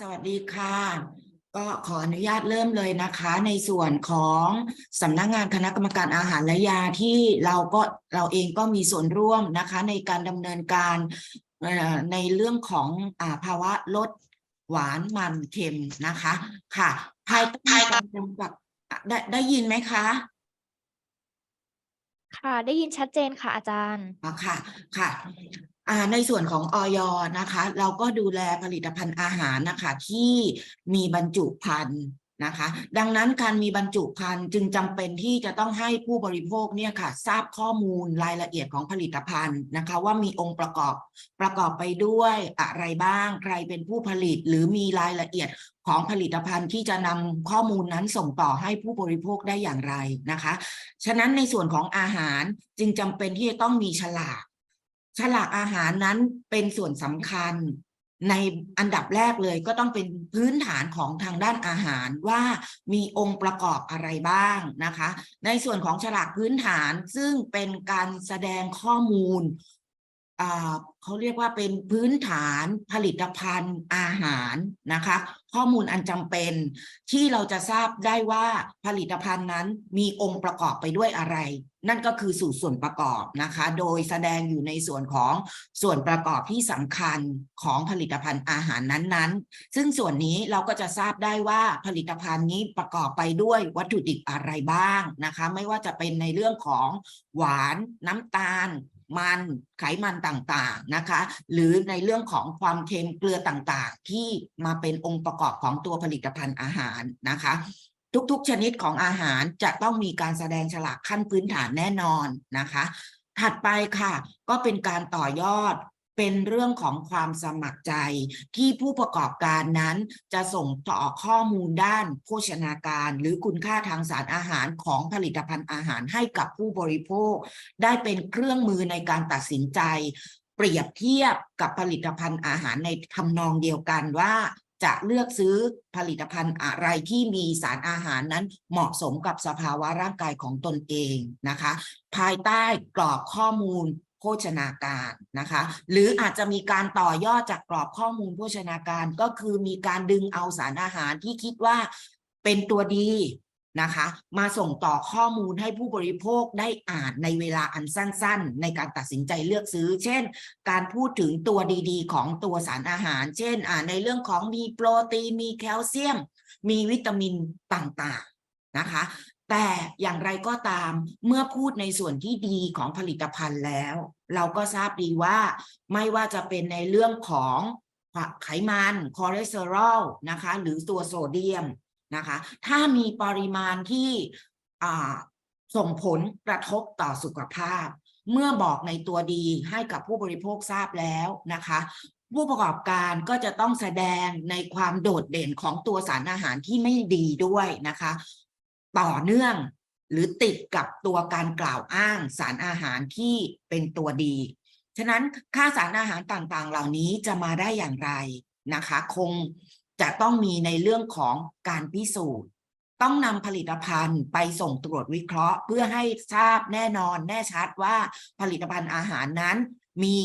สวัสดีค่ะ ก็ขออนุญาตเริ่มเลยนะคะ ในส่วนของสำนักงานคณะกรรมการอาหารและยาที่เราก็เราเองก็มีส่วนร่วมนะคะ ในการดำเนินการเอ่อในเรื่องของอาภาวะลดหวานมันเค็มนะคะค่ะภายใต้การกำกับได้ได้ยินไหมคะค่ะ ได้ยินชัดเจนค่ะอาจารย์อ๋อค่ะ ค่ะอ่า ในส่วนของออยนะคะ เราก็ดูแลผลิตภัณฑ์อาหารนะคะที่มีบรรจุภัณฑ์นะคะ ดังนั้นการมีบรรจุภัณฑ์จึงจำเป็นที่จะต้องให้ผู้บริโภคเนี่ยค่ะ ทราบข้อมูลรายละเอียดของผลิตภัณฑ์นะคะ ว่ามีองค์ประกอบประกอบไปด้วยอะไรบ้าง ใครเป็นผู้ผลิตหรือมีรายละเอียดของผลิตภัณฑ์ที่จะนำข้อมูลนั้นส่งต่อให้ผู้บริโภคได้อย่างไรนะคะ ฉะนั้นในส่วนของอาหารจึงจำเป็นที่จะต้องมีฉลาก ฉลากอาหารนั้นเป็นส่วนสำคัญ ในอันดับแรกเลยก็ต้องเป็นพื้นฐานของทางด้านอาหารว่ามีองค์ประกอบอะไรบ้างนะคะ ในส่วนของฉลากพื้นฐานซึ่งเป็นการแสดงข้อมูล เขาเรียกว่าเป็นพื้นฐานผลิตภัณฑ์อาหารนะคะ ข้อมูลอันจำเป็นที่เราจะทราบได้ว่าผลิตภัณฑ์นั้นมีองค์ประกอบไปด้วยอะไร นั่นก็คือสูตรส่วนประกอบนะคะ โดยแสดงอยู่ในส่วนของส่วนประกอบที่สำคัญของผลิตภัณฑ์อาหารนั้นๆ ซึ่งส่วนนี้เราก็จะทราบได้ว่าผลิตภัณฑ์นี้ประกอบไปด้วยวัตถุดิบอะไรบ้างนะคะ ไม่ว่าจะเป็นในเรื่องของหวานน้ำตาล มันไขมันต่างๆนะคะ หรือในเรื่องของความเค็มเกลือต่างๆ ที่มาเป็นองค์ประกอบของตัวผลิตภัณฑ์อาหารนะคะ ทุกๆชนิดของอาหารจะต้องมีการแสดงฉลากขั้นพื้นฐานแน่นอนนะคะ ถัดไปค่ะ ก็เป็นการต่อยอด เป็นเรื่องของความสมัครใจ ที่ผู้ประกอบการนั้นจะส่งต่อข้อมูลด้านโภชนาการ หรือคุณค่าทางสารอาหารของผลิตภัณฑ์อาหารให้กับผู้บริโภค ได้เป็นเครื่องมือในการตัดสินใจ เปรียบเทียบกับผลิตภัณฑ์อาหารในทำนองเดียวกันว่าจะเลือกซื้อผลิตภัณฑ์อะไรที่มีสารอาหารนั้นเหมาะสมกับสภาวะร่างกายของตนเองนะคะ ภายใต้กรอบข้อมูล โภชนาการนะคะ หรืออาจจะมีการต่อยอดจากกรอบข้อมูลโภชนาการก็คือมีการดึงเอาสารอาหารที่คิดว่าเป็นตัวดีนะคะ มาส่งต่อข้อมูลให้ผู้บริโภคได้อ่านในเวลาอันสั้น ๆ ในการตัดสินใจเลือกซื้อ เช่น การพูดถึงตัวดีๆ ของตัวสารอาหาร เช่นในเรื่องของมีโปรตีนมีแคลเซียม มีวิตามินต่างๆนะคะ แต่อย่างไรก็ตามเมื่อพูดในส่วนที่ดีของผลิตภัณฑ์แล้ว เราก็ทราบดีว่าไม่ว่าจะเป็นในเรื่องของไขมันคอเลสเตอรอลนะคะหรือตัวโซเดียมนะคะถ้ามีปริมาณที่ส่งผลกระทบต่อสุขภาพ เมื่อบอกในตัวดีให้กับผู้บริโภคทราบแล้วนะคะผู้ประกอบการก็จะต้องแสดงในความโดดเด่นของตัวสารอาหารที่ไม่ดีด้วยนะคะ ต่อเนื่อง หรือติดกับตัวการกล่าวอ้างสารอาหารที่เป็นตัวดี ฉะนั้นค่าสารอาหารต่างๆ เหล่านี้จะมาได้อย่างไรนะคะ คงจะต้องมีในเรื่องของการพิสูจน์ ต้องนำผลิตภัณฑ์ไปส่งตรวจวิเคราะห์ เพื่อให้ทราบแน่นอนแน่ชัดว่าผลิตภัณฑ์อาหารนั้น มี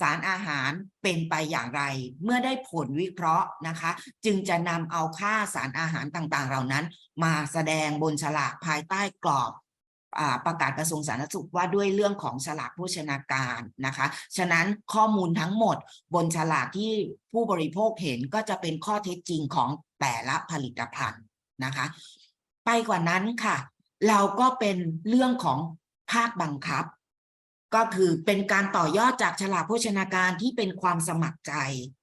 สารอาหารเป็นไปอย่างไร เมื่อได้ผลวิเคราะห์นะคะ จึงจะนำเอาค่าสารอาหารต่างๆ เหล่านั้น มาแสดงบนฉลากภายใต้กรอบอประกาศกระทรวงสาธารณสุขว่าด้วยเรื่องของฉลากโภชนาการนะคะ ฉะนั้นข้อมูลทั้งหมดบนฉลากที่ผู้บริโภคเห็นก็จะเป็นข้อเท็จจริงของแต่ละผลิตภัณฑ์นะคะ ไปกว่านั้นค่ะ เราก็เป็นเรื่องของภาคบังคับ ก็คือเป็นการต่อยอดจากฉลากโภชนาการที่เป็นความสมัครใจ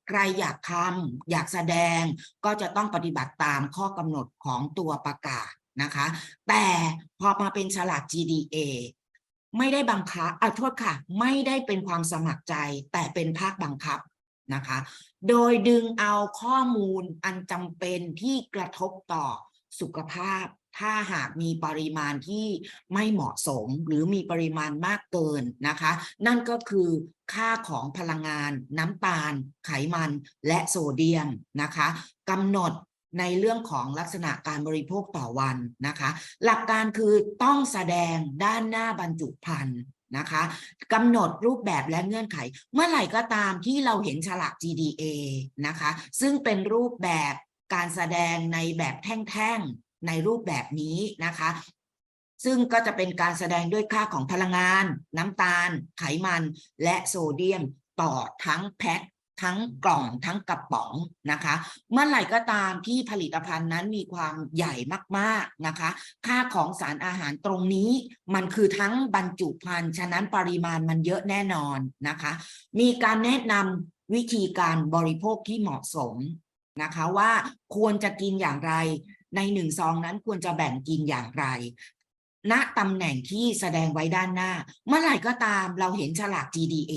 ใครอยากทำอยากแสดงก็จะต้องปฏิบัติตามข้อกำหนดของตัวประกาศนะคะ แต่พอมาเป็นฉลาก GDA ไม่ได้บังคับอะโทษค่ะ ไม่ได้เป็นความสมัครใจ แต่เป็นภาคบังคับนะคะ โดยดึงเอาข้อมูลอันจำเป็นที่กระทบต่อสุขภาพ ถ้าหากมีปริมาณที่ไม่เหมาะสมหรือมีปริมาณมากเกินนะคะ นั่นก็คือค่าของพลังงาน น้ำตาล ไขมันและโซเดียมนะคะกำหนดในเรื่องของลักษณะการบริโภคต่อวันนะคะ หลักการคือต้องแสดงด้านหน้าบรรจุภัณฑ์นะคะกำหนดรูปแบบและเงื่อนไข เมื่อไหร่ก็ตามที่เราเห็นฉลาก GDA นะคะ ซึ่งเป็นรูปแบบการแสดงในแบบแท่ง ในรูปแบบนี้นะคะ ซึ่งก็จะเป็นการแสดงด้วยค่าของพลังงาน น้ำตาล ไขมัน และโซเดียมต่อทั้งแพ็คทั้งกล่องทั้งกระป๋องนะคะ เมื่อไหร่ก็ตามที่ผลิตภัณฑ์นั้นมีความใหญ่มากๆนะคะ ค่าของสารอาหารตรงนี้ มันคือทั้งบรรจุภัณฑ์ฉะนั้นปริมาณมันเยอะแน่นอนนะคะ มีการแนะนำวิธีการบริโภคที่เหมาะสมนะคะว่าควรจะกินอย่างไร ในหนึ่งซองนั้นควรจะแบ่งกินอย่างไร ณตำแหน่งที่แสดงไว้ด้านหน้า เมื่อไหร่ก็ตามเราเห็นฉลาก GDA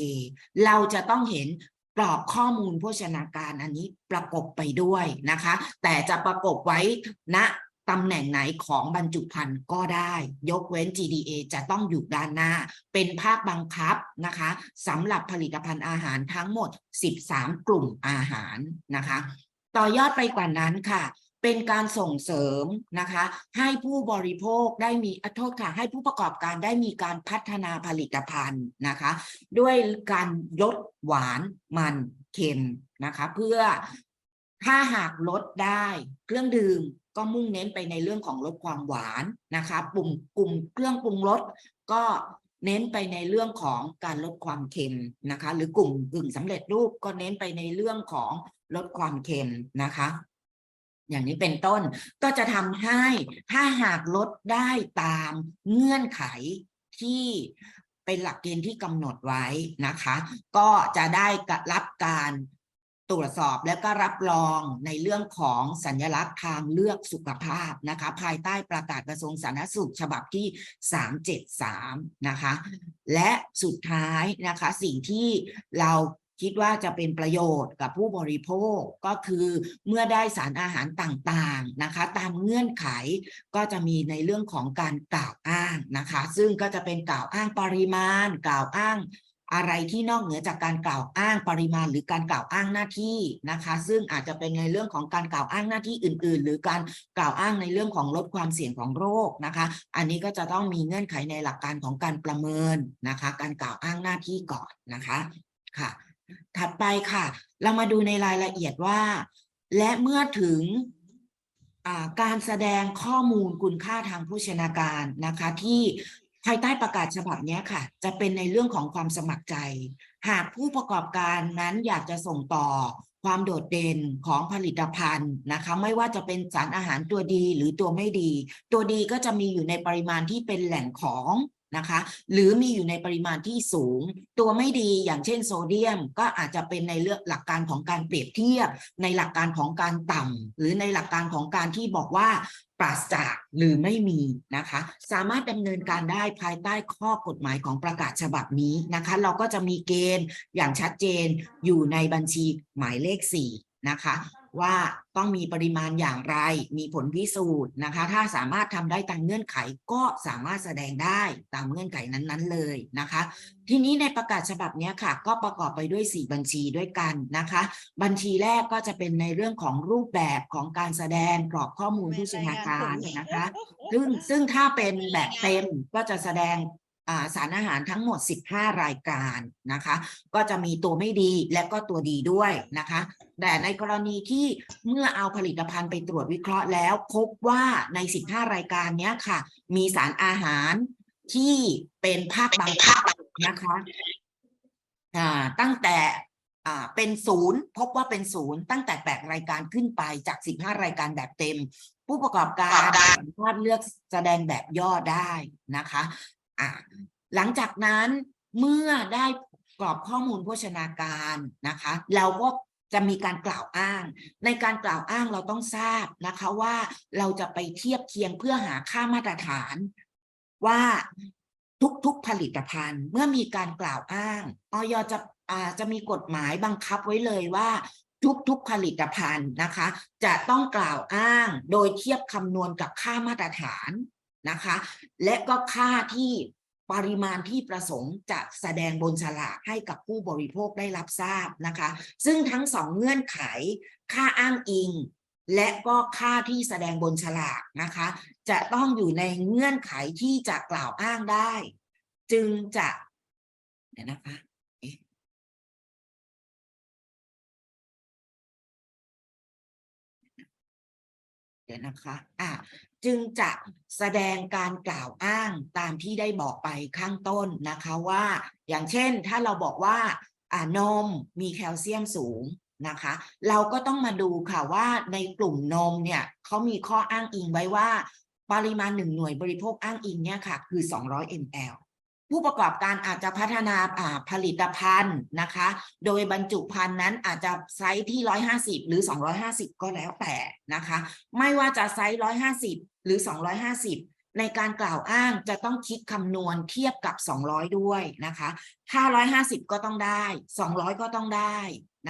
เราจะต้องเห็นกรอบข้อมูลโภชนาการอันนี้ประกบไปด้วยนะคะ แต่จะประกบไว้ณตำแหน่งไหนของบรรจุภัณฑ์ก็ได้ ยกเว้น GDA จะต้องอยู่ด้านหน้า เป็นภาคบังคับนะคะสำหรับผลิตภัณฑ์อาหารทั้งหมด 13 กลุ่มอาหารนะคะ ต่อยอดไปกว่านั้นค่ะ เป็นการส่งเสริมนะคะ ให้ผู้บริโภคได้มีอโทษค่ะ ให้ผู้ประกอบการได้มีการพัฒนาผลิตภัณฑ์นะคะ ด้วยการลดหวานมันเค็มนะคะ เพื่อถ้าหากลดได้เครื่องดื่มก็มุ่งเน้นไปในเรื่องของลดความหวานนะคะปุ่มกลุ่มเครื่องปรุงรสก็เน้นไปในเรื่องของการลดความเค็มนะคะ หรือกลุ่มกึ่งสำเร็จรูปก็เน้นไปในเรื่องของลดความเค็มนะคะ อย่างนี้เป็นต้นก็จะทำให้ถ้าหากลดได้ตามเงื่อนไขที่เป็นหลักเกณฑ์ที่กำหนดไว้นะคะ ก็จะได้รับการตรวจสอบและก็รับรองในเรื่องของสัญลักษณ์ทางเลือกสุขภาพนะคะ ภายใต้ประกาศกระทรวงสาธารณสุขฉบับที่ 373 นะคะ และสุดท้ายนะคะสิ่งที่เรา คิดว่าจะเป็นประโยชน์กับผู้บริโภคก็คือเมื่อได้สารอาหารต่างๆนะคะ ตามเงื่อนไขก็จะมีในเรื่องของการกล่าวอ้างนะคะ ซึ่งก็จะเป็นกล่าวอ้างปริมาณ กล่าวอ้างอะไรที่นอกเหนือจากการกล่าวอ้างปริมาณ หรือการกล่าวอ้างหน้าที่นะคะ ซึ่งอาจจะเป็นในเรื่องของการกล่าวอ้างหน้าที่อื่น ๆ หรือการกล่าวอ้างในเรื่องของลดความเสี่ยงของโรคนะคะ อันนี้ก็จะต้องมีเงื่อนไขในหลักการของการประเมินนะคะ การกล่าวอ้างหน้าที่ก่อนนะคะค่ะ ถัดไปค่ะ เรามาดูในรายละเอียดว่า และเมื่อถึงการแสดงข้อมูลคุณค่าทางโภชนาการนะคะ ที่ภายใต้ประกาศฉบับนี้ค่ะ จะเป็นในเรื่องของความสมัครใจ หากผู้ประกอบการนั้นอยากจะส่งต่อความโดดเด่นของผลิตภัณฑ์นะคะ ไม่ว่าจะเป็นสารอาหารตัวดีหรือตัวไม่ดี ตัวดีก็จะมีอยู่ในปริมาณที่เป็นแหล่งของ นะคะ หรือมีอยู่ในปริมาณที่สูง ตัวไม่ดีอย่างเช่นโซเดียมก็อาจจะเป็นในเรื่องหลักการของการเปรียบเทียบ ในหลักการของการต่ำหรือในหลักการของการที่บอกว่าปราศจากหรือไม่มีนะคะ สามารถดำเนินการได้ภายใต้ข้อกฎหมายของประกาศฉบับนี้นะคะ เราก็จะมีเกณฑ์อย่างชัดเจนอยู่ในบัญชีหมายเลข 4 นะคะ ว่าต้องมีปริมาณอย่างไร มีผลพิสูจน์นะคะ ถ้าสามารถทำได้ตามเงื่อนไขก็สามารถแสดงได้ตามเงื่อนไขนั้นๆเลยนะคะ ทีนี้ในประกาศฉบับเนี้ยค่ะ ก็ประกอบไปด้วย 4 บัญชีด้วยกันนะคะ บัญชีแรกก็จะเป็นในเรื่องของรูปแบบของการแสดงกรอบข้อมูลผู้ชนาการนะคะ ซึ่งซึ่งถ้าเป็นแบบเต็มก็จะแสดงอ่า สารอาหารทั้งหมด 15 รายการนะคะ ก็จะมีตัวไม่ดีและก็ตัวดีด้วยนะคะ แต่ในกรณีที่เมื่อเอาผลิตภัณฑ์ไปตรวจวิเคราะห์แล้ว พบว่าใน 15 รายการเนี้ยค่ะ มีสารอาหารที่เป็นภาคบังคับนะคะอ่าตั้งแต่อ่าเป็นศูนย์พบว่าเป็นศูนย์ตั้งแต่แปดรายการขึ้นไปจาก 15 รายการแบบเต็ม ผู้ประกอบการสามารถเลือกแสดงแบบย่อได้นะคะ อ่าหลังจากนั้นเมื่อได้กรอบข้อมูลโภชนาการนะคะ เราก็จะมีการกล่าวอ้าง ในการกล่าวอ้างเราต้องทราบนะคะว่าเราจะไปเทียบเคียงเพื่อหาค่ามาตรฐานว่าทุกๆผลิตภัณฑ์ เมื่อมีการกล่าวอ้างออยจะจะมีกฎหมายบังคับไว้เลยว่าทุกๆผลิตภัณฑ์นะคะ จะต้องกล่าวอ้างโดยเทียบคำนวณกับค่ามาตรฐาน นะคะ และก็ค่าที่ปริมาณที่ประสงค์จะแสดงบนฉลากให้กับผู้บริโภคได้รับทราบนะคะ ซึ่งทั้งสองเงื่อนไข ค่าอ้างอิง และก็ค่าที่แสดงบนฉลากนะคะ จะต้องอยู่ในเงื่อนไขที่จะกล่าวอ้างได้ จึงจะเดี๋ยวนะคะเดี๋ยวนะคะ อะ จึงจะแสดงการกล่าวอ้างตามที่ได้บอกไปข้างต้นนะคะว่า อย่างเช่นถ้าเราบอกว่าอ่านมมีแคลเซียมสูงนะคะ เราก็ต้องมาดูค่ะว่าในกลุ่มนมเนี่ยเขามีข้ออ้างอิงไว้ว่า ปริมาณหนึ่งหน่วยบริโภคอ้างอิงเนี่ยค่ะคือ 200 ml ผู้ประกอบการอาจจะพัฒนาผลิตภัณฑ์นะคะ โดยบรรจุภัณฑ์นั้นอาจจะไซส์ที่ 150 หรือ 250 ก็แล้วแต่นะคะ ไม่ว่าจะไซส์ 150 หรือ 250ในการกล่าวอ้างจะต้องคิดคำนวณเทียบกับ 200 ด้วยนะคะถ้า150 ก็ต้องได้ 200 ก็ต้องได้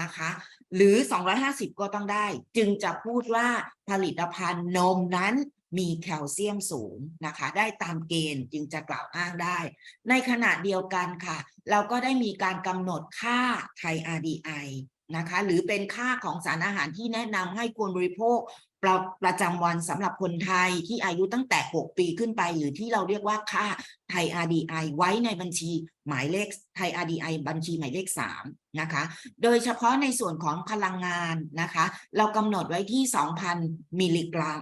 นะคะ หรือ 250 ก็ต้องได้ จึงจะพูดว่าผลิตภัณฑ์นมนั้น มีแคลเซียมสูงนะคะ ได้ตามเกณฑ์จึงจะกล่าวอ้างได้ ในขณะเดียวกันค่ะ เราก็ได้มีการกำหนดค่าไทย RDI นะคะหรือเป็นค่าของสารอาหารที่แนะนำให้ควรบริโภคประประจำวันสำหรับคนไทยที่อายุตั้งแต่ 6 ปีขึ้นไป หรือที่เราเรียกว่าค่าไทย RDI ไว้ในบัญชีหมายเลขไทย RDI บัญชีหมายเลข 3 นะคะ โดยเฉพาะในส่วนของพลังงานนะคะ เรากำหนดไว้ที่ 2,000 มิลลิกรัม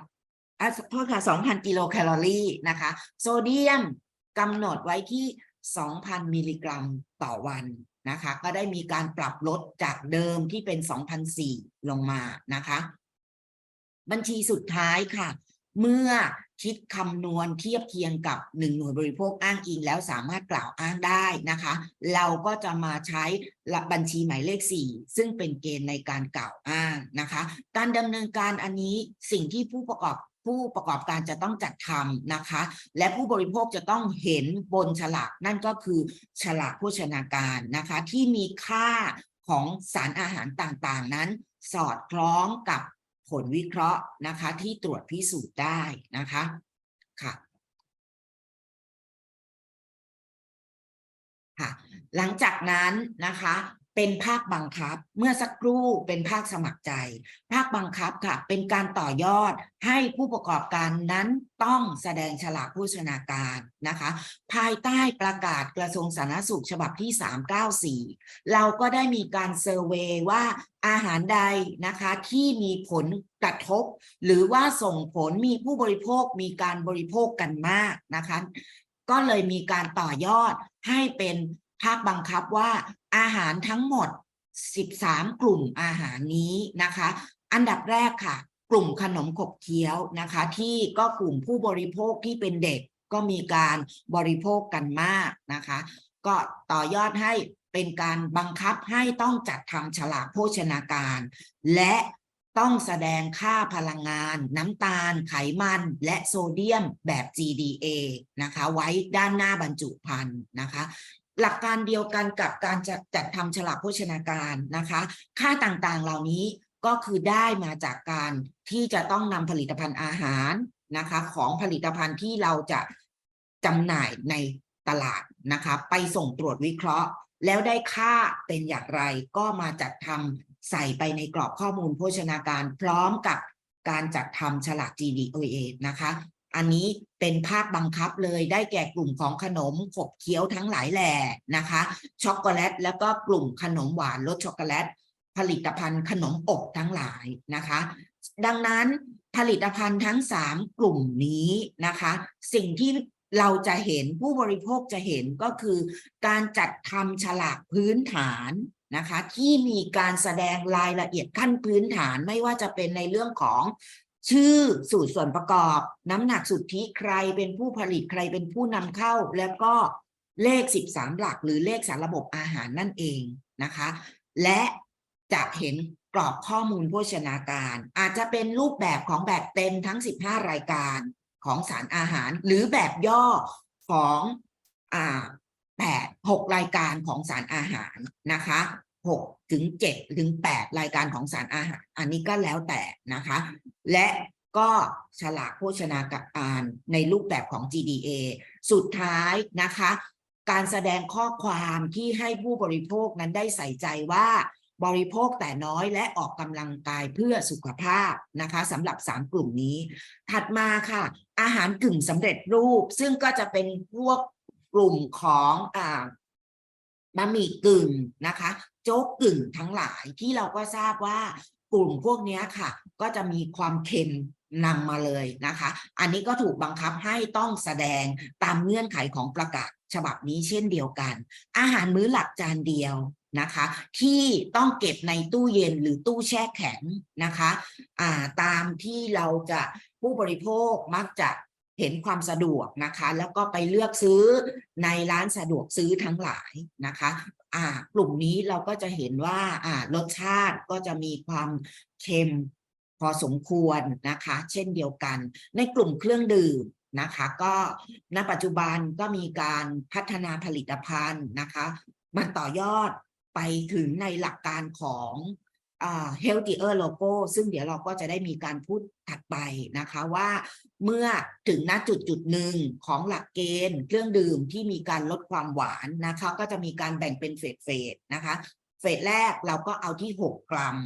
อะโทษค่ะ2,000 กิโลแคลอรี่นะคะ โซเดียมกำหนดไว้ที่ 2,000 มิลลิกรัมต่อวันนะคะ ก็ได้มีการปรับลดจากเดิมที่เป็น 2,004ลงมานะคะ บัญชีสุดท้ายค่ะ เมื่อคิดคำนวณเทียบเคียงกับหนึ่งหน่วยบริโภคอ้างอิงแล้วสามารถกล่าวอ้างได้นะคะ เราก็จะมาใช้บัญชีหมายเลข 4 ซึ่งเป็นเกณฑ์ในการกล่าวอ้างนะคะ การดำเนินการอันนี้สิ่งที่ผู้ประกอบ ผู้ประกอบการจะต้องจัดทำนะคะ และผู้บริโภคจะต้องเห็นบนฉลาก นั่นก็คือฉลากโภชนาการนะคะ ที่มีค่าของสารอาหารต่างๆ นั้น สอดคล้องกับผลวิเคราะห์นะคะ ที่ตรวจพิสูจน์ได้นะคะค่ะค่ะ หลังจากนั้นนะคะ เป็นภาคบังคับ เมื่อสักครู่เป็นภาคสมัครใจ ภาคบังคับค่ะ เป็นการต่อยอดให้ผู้ประกอบการนั้นต้องแสดงฉลากโภชนาการนะคะ ภายใต้ประกาศกระทรวงสาธารณสุขฉบับที่ 394 เราก็ได้มีการเซอร์เวยว่าอาหารใดนะคะที่มีผลกระทบ หรือว่าส่งผลมีผู้บริโภคมีการบริโภคกันมากนะคะก็เลยมีการต่อยอดให้เป็น ภาคบังคับว่าอาหารทั้งหมด 13 กลุ่มอาหารนี้นะคะ อันดับแรกค่ะ กลุ่มขนมขบเคี้ยวนะคะ ที่ก็กลุ่มผู้บริโภคที่เป็นเด็กก็มีการบริโภคกันมากนะคะ ก็ต่อยอดให้เป็นการบังคับให้ต้องจัดทำฉลากโภชนาการ และต้องแสดงค่าพลังงาน น้ำตาล ไขมัน และโซเดียมแบบ GDA นะคะ ไว้ด้านหน้าบรรจุภัณฑ์นะคะ หลักการเดียวกันกับการจัดจัดทำฉลากโภชนาการนะคะ ค่าต่างๆเหล่านี้ก็คือได้มาจากการที่จะต้องนำผลิตภัณฑ์อาหารนะคะ ของผลิตภัณฑ์ที่เราจะจำหน่ายในตลาดนะคะ ไปส่งตรวจวิเคราะห์ แล้วได้ค่าเป็นอย่างไรก็มาจัดทำใส่ไปในกรอบข้อมูลโภชนาการ พร้อมกับการจัดทำฉลาก GDOA นะคะ อันนี้เป็นภาคบังคับเลยได้แก่กลุ่มของขนมขบเคี้ยวทั้งหลายแหล่นะคะ ช็อกโกแลต แล้วก็กลุ่มขนมหวานรสช็อกโกแลต ผลิตภัณฑ์ขนมอบทั้งหลายนะคะ ดังนั้นผลิตภัณฑ์ทั้ง 3 กลุ่มนี้นะคะ สิ่งที่เราจะเห็นผู้บริโภคจะเห็นก็คือ การจัดทำฉลากพื้นฐานนะคะที่มีการแสดงรายละเอียดขั้นพื้นฐานไม่ว่าจะเป็นในเรื่องของ ชื่อสูตรส่วนประกอบ น้ำหนักสุทธิใครเป็นผู้ผลิตใครเป็นผู้นำเข้า แล้วก็เลข 13 หลัก หรือเลขสารระบบอาหารนั่นเองนะคะ และจะเห็นกรอบข้อมูลโภชนาการ อาจจะเป็นรูปแบบของแบบเต็มทั้ง 15 รายการของสารอาหาร หรือแบบย่อของอ่าแปดหกรายการของสารอาหารนะคะ หกถึงเจ็ดถึงแปดรายการของสารอาหาร อันนี้ก็แล้วแต่นะคะ และก็ฉลากโภชนาการในรูปแบบของ GDA สุดท้ายนะคะ การแสดงข้อความที่ให้ผู้บริโภคนั้นได้ใส่ใจว่าบริโภคแต่น้อยและออกกำลังกายเพื่อสุขภาพนะคะสำหรับ 3 กลุ่มนี้ ถัดมาค่ะ อาหารกึ่งสำเร็จรูป ซึ่งก็จะเป็นพวกกลุ่มของอ่า บะหมี่กึ่งนะคะ โจ๊กกึ่งทั้งหลายที่เราก็ทราบว่ากลุ่มพวกนี้ค่ะ ก็จะมีความเค็มนำมาเลยนะคะ อันนี้ก็ถูกบังคับให้ต้องแสดงตามเงื่อนไขของประกาศฉบับนี้เช่นเดียวกัน อาหารมื้อหลักจานเดียวนะคะ ที่ต้องเก็บในตู้เย็นหรือตู้แช่แข็งนะคะาตามที่เราจะผู้บริโภคมักจะ เห็นความสะดวกนะคะ แล้วก็ไปเลือกซื้อในร้านสะดวกซื้อทั้งหลายนะคะอ่ากลุ่มนี้เราก็จะเห็นว่าอ่ารสชาติก็จะมีความเค็มพอสมควรนะคะ เช่นเดียวกัน ในกลุ่มเครื่องดื่มนะคะ ก็ณปัจจุบันก็มีการพัฒนาผลิตภัณฑ์นะคะ มันต่อยอดไปถึงในหลักการของ healthier logo ซึ่งเดี๋ยวเราก็จะได้มีการพูดถัดไปนะคะว่าเมื่อถึงณจุดจุดหนึ่งของหลักเกณฑ์เครื่องดื่มที่มีการลดความหวานนะคะ ก็จะมีการแบ่งเป็นเฟสเฟสนะคะ เฟสแรกเราก็เอาที่ 6 กรัม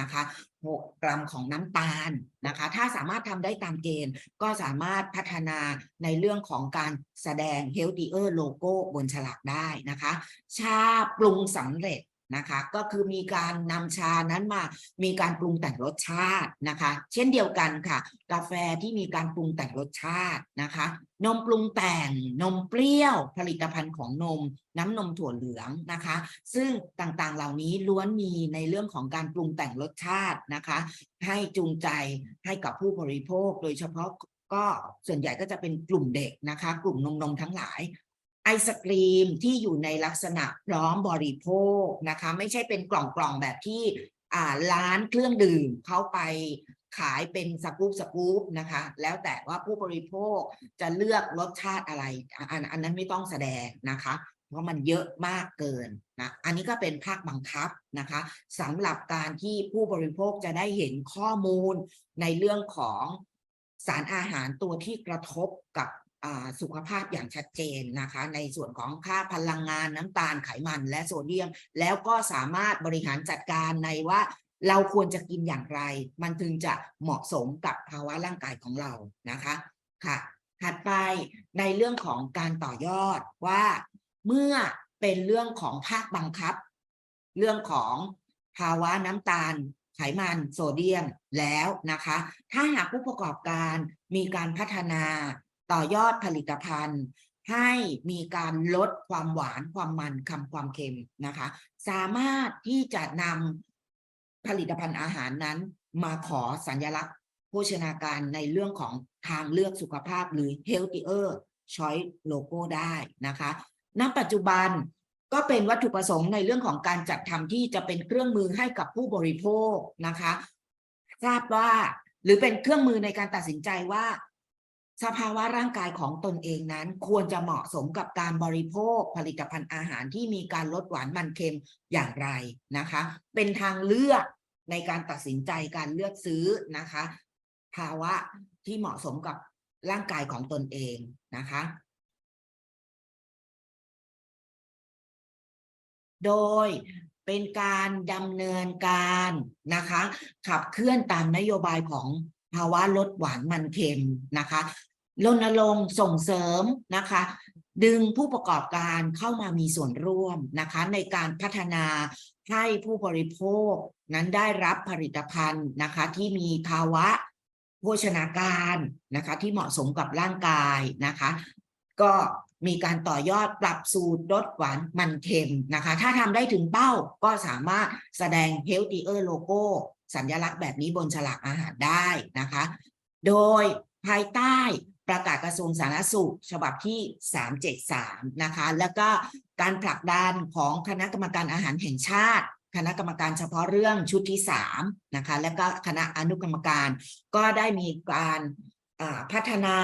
นะคะ6กรัมของน้ำตาลนะคะ ถ้าสามารถทำได้ตามเกณฑ์ก็สามารถพัฒนาในเรื่องของการแสดง healthier logo บนฉลากได้นะคะ ชาปรุงสำเร็จ นะคะ ก็คือมีการนำชานั้นมา มีการปรุงแต่งรสชาตินะคะ เช่นเดียวกันค่ะ กาแฟที่มีการปรุงแต่งรสชาตินะคะ นมปรุงแต่งนมเปรี้ยว ผลิตภัณฑ์ของนม น้ำนมถั่วเหลืองนะคะ ซึ่งต่างๆเหล่านี้ล้วนมีในเรื่องของการปรุงแต่งรสชาตินะคะ ให้จูงใจให้กับผู้บริโภคโดยเฉพาะก็ส่วนใหญ่ก็จะเป็นกลุ่มเด็กนะคะ กลุ่มนมนมทั้งหลาย ไอศกรีมที่อยู่ในลักษณะพร้อมบริโภคนะคะ ไม่ใช่เป็นกล่องๆแบบที่ร้านเครื่องดื่มเขาไปขายเป็นสกู๊ปสกู๊ปนะคะ แล้วแต่ว่าผู้บริโภคจะเลือกรสชาติอะไรอันอันนั้นไม่ต้องแสดงนะคะ เพราะมันเยอะมากเกินนะอันนี้ก็เป็นภาคบังคับนะคะสำหรับการที่ผู้บริโภคจะได้เห็นข้อมูลในเรื่องของสารอาหารตัวที่กระทบกับ สุขภาพอย่างชัดเจนนะคะ ในส่วนของค่าพลังงานน้ำตาลไขมันและโซเดียม แล้วก็สามารถบริหารจัดการในว่าเราควรจะกินอย่างไร มันถึงจะเหมาะสมกับภาวะร่างกายของเรานะคะค่ะถัดไปในเรื่องของการต่อยอดว่าเมื่อเป็นเรื่องของภาคบังคับ เรื่องของภาวะน้ำตาลไขมันโซเดียมแล้วนะคะ ถ้าหากผู้ประกอบการมีการพัฒนา ต่อยอดผลิตภัณฑ์ ให้มีการลดความหวานความมันคำความเค็มนะคะ สามารถที่จะนำผลิตภัณฑ์อาหารนั้น มาขอสัญลักษณ์โภชนาการในเรื่องของทางเลือกสุขภาพหรือ healthier choice logo ได้นะคะ ณ ปัจจุบันก็เป็นวัตถุประสงค์ในเรื่องของการจัดทำที่จะเป็นเครื่องมือให้กับผู้บริโภคนะคะ ทราบว่าหรือเป็นเครื่องมือในการตัดสินใจว่า สภาวะร่างกายของตนเองนั้น ควรจะเหมาะสมกับการบริโภคผลิตภัณฑ์อาหารที่มีการลดหวานมันเค็มอย่างไรนะคะ เป็นทางเลือกในการตัดสินใจการเลือกซื้อนะคะ ภาวะที่เหมาะสมกับร่างกายของตนเองนะคะ โดยเป็นการดำเนินการนะคะ ขับเคลื่อนตามนโยบายของ ภาวะลดหวานมันเค็มนะคะรณรงค์ส่งเสริมนะคะ ดึงผู้ประกอบการเข้ามามีส่วนร่วมนะคะ ในการพัฒนาให้ผู้บริโภคนั้นได้รับผลิตภัณฑ์นะคะ ที่มีภาวะโภชนาการนะคะ ที่เหมาะสมกับร่างกายนะคะ ก็มีการต่อยอดปรับสูตรลดหวานมันเค็มนะคะ ถ้าทำได้ถึงเป้าก็สามารถแสดง healthier logo สัญลักษณ์แบบนี้บนฉลากอาหารได้นะคะ โดยภายใต้ประกาศกระทรวงสาธารณสุข ฉบับที่ 373 นะคะ แล้วก็การผลักดันของคณะกรรมการอาหารแห่งชาติ คณะกรรมการเฉพาะเรื่องชุดที่ 3 นะคะ แล้วก็คณะอนุกรรมการก็ได้มีการ พัฒนา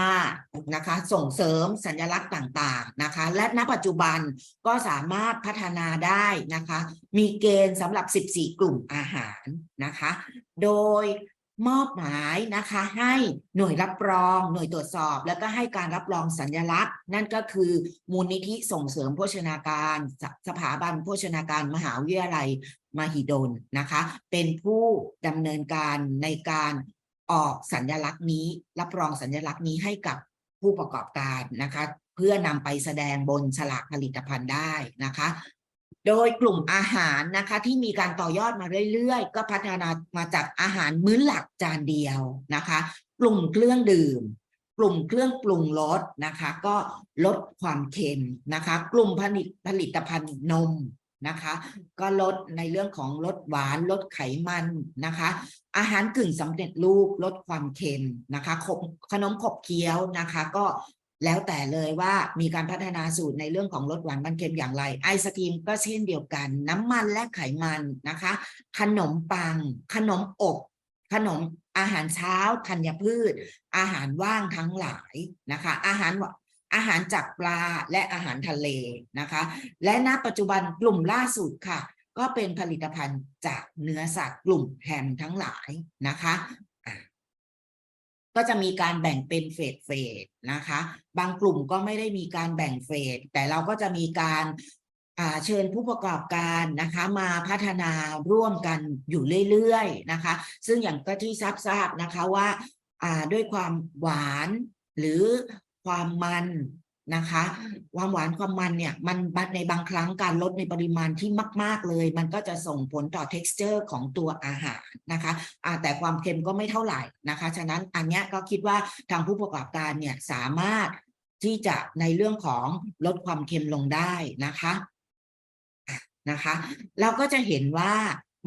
นะคะส่งเสริมสัญลักษณ์ต่างๆนะคะและณปัจจุบันก็สามารถพัฒนาได้นะคะมีเกณฑ์สำหรับ 14 กลุ่มอาหารนะคะโดยมอบหมายนะคะให้หน่วยรับรอง หน่วยตรวจสอบ แล้วก็ให้การรับรองสัญลักษณ์ นั่นก็คือมูลนิธิส่งเสริมโภชนาการสสถาบันโภชนาการมหาวิทยาลัยมหิดลนะคะ เป็นผู้ดำเนินการในการ ออกสัญลักษณ์นี้ รับรองสัญลักษณ์นี้ให้กับผู้ประกอบการนะคะ เพื่อนำไปแสดงบนฉลากผลิตภัณฑ์ได้นะคะ โดยกลุ่มอาหารนะคะ ที่มีการต่อยอดมาเรื่อยๆ ก็พัฒนามาจากอาหารมื้อหลักจานเดียวนะคะ กลุ่มเครื่องดื่ม กลุ่มเครื่องปรุงรสนะคะ ก็ลดความเค็มนะคะ กลุ่มผลิตผลิตภัณฑ์นม นะคะ ก็ลดในเรื่องของลดหวานลดไขมันนะคะ อาหารกึ่งสำเร็จรูปลดความเค็มนะคะขบขนมขบเคี้ยวนะคะ ก็แล้วแต่เลยว่ามีการพัฒนาสูตรในเรื่องของลดหวานมันเค็มอย่างไร ไอศกรีมก็เช่นเดียวกัน น้ำมันและไขมันนะคะ ขนมปัง ขนมอบ ขนมอาหารเช้าธัญพืช อาหารว่างทั้งหลายนะคะ อาหาร อาหารจากปลาและอาหารทะเลนะคะ และณปัจจุบันกลุ่มล่าสุดค่ะ ก็เป็นผลิตภัณฑ์จากเนื้อสัตว์กลุ่มแฮมทั้งหลายนะคะก็จะมีการแบ่งเป็นเฟสเฟสนะคะ บางกลุ่มก็ไม่ได้มีการแบ่งเฟสแต่เราก็จะมีการเชิญผู้ประกอบการนะคะมาพัฒนาร่วมกันอยู่เรื่อยๆนะคะ ซึ่งอย่างก็ที่ทราบทราบๆนะคะว่าอ่าด้วยความหวานหรือ ความมันนะคะ ความหวานความมันเนี่ยมันในบางครั้งการลดในปริมาณที่มาก ๆเลย มันก็จะส่งผลต่อ texture ของตัวอาหารนะคะอ่าแต่ความเค็มก็ไม่เท่าไหร่นะคะ ฉะนั้นอันเนี้ยก็คิดว่าทางผู้ประกอบการเนี่ยสามารถที่จะในเรื่องของลดความเค็มลงได้นะคะอะนะคะ เราก็จะเห็นว่า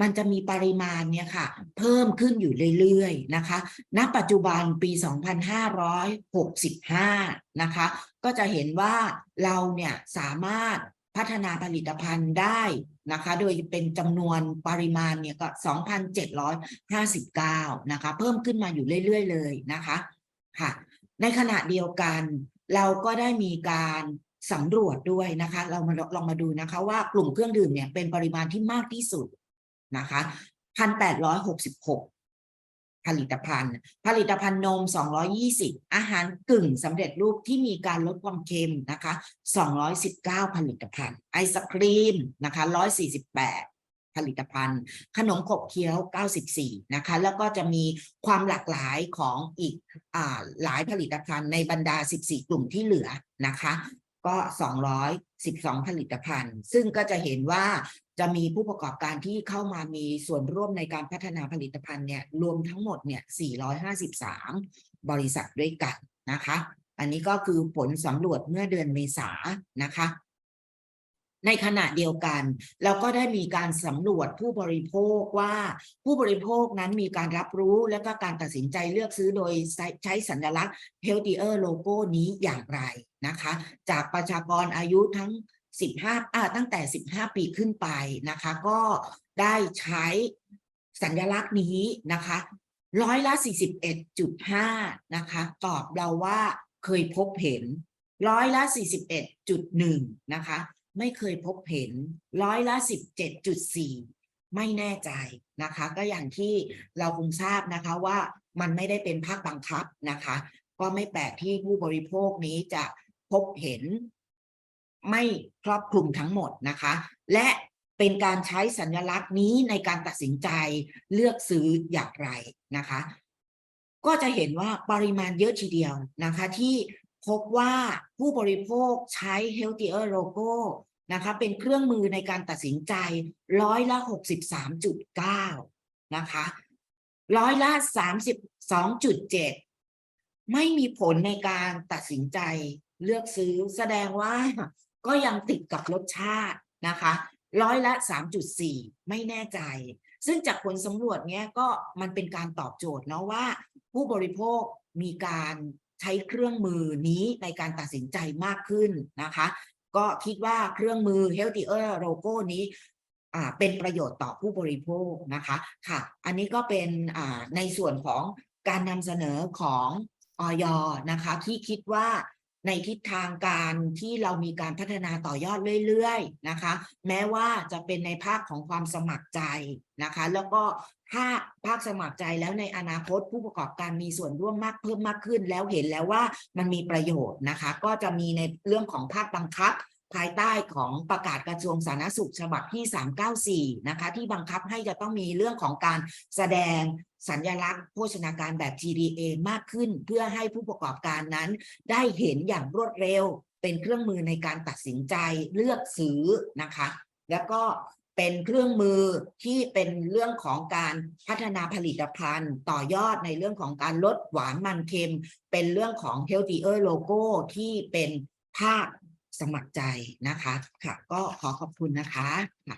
มันจะมีปริมาณเนี่ยค่ะ เพิ่มขึ้นอยู่เรื่อยๆนะคะณปัจจุบันปี 2565 นะคะ ก็จะเห็นว่าเราเนี่ยสามารถพัฒนาผลิตภัณฑ์ได้นะคะ โดยเป็นจำนวนปริมาณเนี่ยก็ 2,759 นะคะ เพิ่มขึ้นมาอยู่เรื่อยๆ เลยนะคะค่ะ ในขณะเดียวกัน เราก็ได้มีการสำรวจด้วยนะคะ เรามาลองมาดูนะคะว่ากลุ่มเครื่องดื่มเนี่ยเป็นปริมาณที่มากที่สุด นะคะ1,866ผลิตภัณฑ์ ผลิตภัณฑ์นม 220 อาหารกึ่งสำเร็จรูปที่มีการลดความเค็มนะคะ 219 ผลิตภัณฑ์ ไอศครีมนะคะ 148 ผลิตภัณฑ์ ขนมขบเคี้ยว 94 นะคะ แล้วก็จะมีความหลากหลายของอีกอหลายผลิตภัณฑ์ในบรรดา 14 กลุ่มที่เหลือนะคะ ก็ 212 ผลิตภัณฑ์ ซึ่งก็จะเห็นว่าจะมีผู้ประกอบการที่เข้ามามีส่วนร่วมในการพัฒนาผลิตภัณฑ์เนี่ยรวมทั้งหมดเนี่ย453 บริษัทด้วยกันนะคะ อันนี้ก็คือผลสำรวจเมื่อเดือนเมษานะคะ ในขณะเดียวกัน เราก็ได้มีการสำรวจผู้บริโภคว่าผู้บริโภคนั้นมีการรับรู้และก็การตัดสินใจเลือกซื้อโดยใช้สัญลักษณ์ Healthier Logo นี้อย่างไรนะคะ จากประชากรอายุทั้ง 15อ่าตั้งแต่ 15 ปีขึ้นไปนะคะ ก็ได้ใช้สัญลักษณ์นี้นะคะร้อยละ 41.5 นะคะ ตอบเราว่าเคยพบเห็นร้อยละ 41.1 นะคะ ไม่เคยพบเห็นร้อยละ 17.4 ไม่แน่ใจนะคะ ก็อย่างที่เราคงทราบนะคะว่ามันไม่ได้เป็นภาคบังคับนะคะ ก็ไม่แปลกที่ผู้บริโภคนี้จะพบเห็น ไม่ครอบคลุมทั้งหมดนะคะ และเป็นการใช้สัญลักษณ์นี้ในการตัดสินใจเลือกซื้ออย่างไรนะคะ ก็จะเห็นว่าปริมาณเยอะทีเดียวนะคะ ที่พบว่าผู้บริโภคใช้ Healthier Logo นะคะเป็นเครื่องมือในการตัดสินใจร้อยละ 63.9 นะคะร้อยละ 32.7 ไม่มีผลในการตัดสินใจเลือกซื้อแสดงว่า ก็ยังติดกับรสชาตินะคะร้อยละ 3.4 ไม่แน่ใจ ซึ่งจากผลสำรวจเนี้ยก็มันเป็นการตอบโจทย์เนาะว่า ผู้บริโภคมีการใช้เครื่องมือนี้ในการตัดสินใจมากขึ้นนะคะ ก็คิดว่าเครื่องมือ Healthier Logo นี้อ่าเป็นประโยชน์ต่อผู้บริโภคนะคะค่ะ อันนี้ก็เป็นอ่าในส่วนของการนำเสนอของออยนะคะ ที่คิดว่า ในทิศทางการที่เรามีการพัฒนาต่อยอดเรื่อยๆนะคะ แม้ว่าจะเป็นในภาคของความสมัครใจนะคะ แล้วก็ถ้าภาคสมัครใจแล้วในอนาคตผู้ประกอบการมีส่วนร่วมมากเพิ่มมากขึ้น แล้วเห็นแล้วว่ามันมีประโยชน์นะคะ ก็จะมีในเรื่องของภาคบังคับ ภายใต้ของประกาศกระทรวงสาธารณสุขฉบับที่ 394 นะคะ ที่บังคับให้จะต้องมีเรื่องของการแสดงสัญลักษณ์โภชนาการแบบ GDA มากขึ้น เพื่อให้ผู้ประกอบการนั้น ได้เห็นอย่างรวดเร็ว เป็นเครื่องมือในการตัดสินใจเลือกซื้อนะคะ แล้วก็เป็นเครื่องมือที่เป็นเรื่องของการพัฒนาผลิตภัณฑ์ ต่อยอดในเรื่องของการลดหวานมันเค็ม เป็นเรื่องของ healthier logo ที่เป็นภาค สมัครใจนะคะ ค่ะ ก็ขอขอบคุณนะคะค่ะ